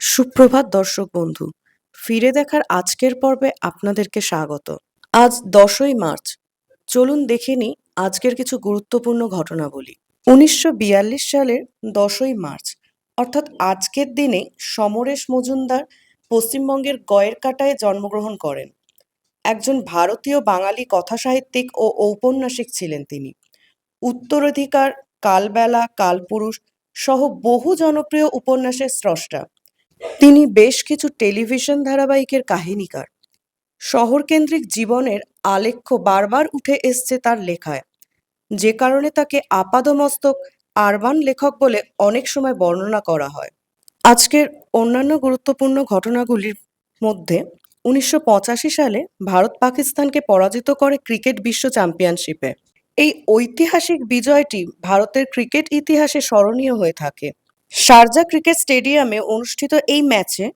সুপ্রভাত দর্শক বন্ধু, ফিরে দেখার আজকের পর্বে আপনাদেরকে স্বাগত। আজ দশই মার্চ। চলুন দেখে নিই আজকের কিছু গুরুত্বপূর্ণ ঘটনাবলী। উনিশশো বিয়াল্লিশ সালের দশই মার্চ, অর্থাৎ আজকের দিনে সমরেশ মজুমদার পশ্চিমবঙ্গের গয়ের কাটায় জন্মগ্রহণ করেন। একজন ভারতীয় বাঙালি কথাসাহিত্যিক ও ঔপন্যাসিক ছিলেন তিনি। উত্তরাধিকার, কালবেলা, কালপুরুষ সহ বহু জনপ্রিয় উপন্যাসের স্রষ্টা। তিনি বেশ কিছু টেলিভিশন ধারাবাহিকের কাহিনীকার। শহরকেন্দ্রিক জীবনের আলেখ্য বারবার উঠে এসছে তার লেখায়, যে কারণে তাকে আপাদমস্তক আরবান লেখক বলে অনেক সময় বর্ণনা করা হয়। আজকের অন্যান্য গুরুত্বপূর্ণ ঘটনাগুলির মধ্যে উনিশশো পঁচাশি সালে ভারত পাকিস্তানকে পরাজিত করে ক্রিকেট বিশ্ব চ্যাম্পিয়নশিপে। এই ঐতিহাসিক বিজয়টি ভারতের ক্রিকেট ইতিহাসে স্মরণীয় হয়ে থাকে। শারজা ক্রিকেট স্টেডিয়ামে অনুষ্ঠিত এই ম্যাচে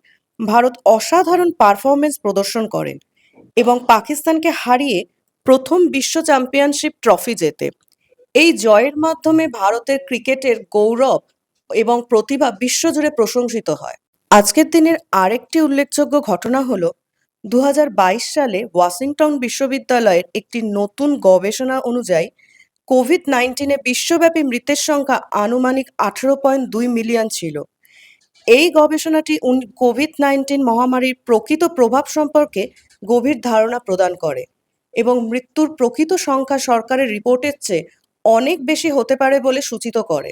ভারত অসাধারণ পারফরমেন্স প্রদর্শন করেন এবং পাকিস্তানকে হারিয়ে প্রথম বিশ্ব চ্যাম্পিয়নশিপ ট্রফি জেতে। এই জয়ের মাধ্যমে ভারতের ক্রিকেটের গৌরব এবং প্রতিভা বিশ্বজুড়ে প্রশংসিত হয়। আজকের দিনের আরেকটি উল্লেখযোগ্য ঘটনা হলো দু হাজার বাইশ সালে ওয়াশিংটন বিশ্ববিদ্যালয়ের একটি নতুন গবেষণা অনুযায়ী কোভিড নাইন্টিনে বিশ্বব্যাপী মৃতের সংখ্যা আনুমানিক আঠেরো পয়েন্ট দুই মিলিয়ন ছিল। এই গবেষণাটি কোভিড নাইন্টিন মহামারীর প্রকৃত প্রভাব সম্পর্কে গভীর ধারণা প্রদান করে এবং মৃত্যুর প্রকৃত সংখ্যা সরকারের রিপোর্টের চেয়ে অনেক বেশি হতে পারে বলে সূচিত করে।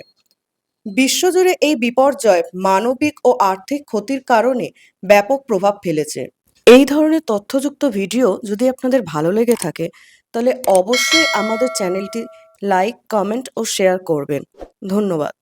বিশ্বজুড়ে এই বিপর্যয় মানবিক ও আর্থিক ক্ষতির কারণে ব্যাপক প্রভাব ফেলেছে। এই ধরনের তথ্যযুক্ত ভিডিও যদি আপনাদের ভালো লেগে থাকে, তাহলে অবশ্যই আমাদের চ্যানেলটি লাইক কমেন্ট ও শেয়ার করবেন। ধন্যবাদ।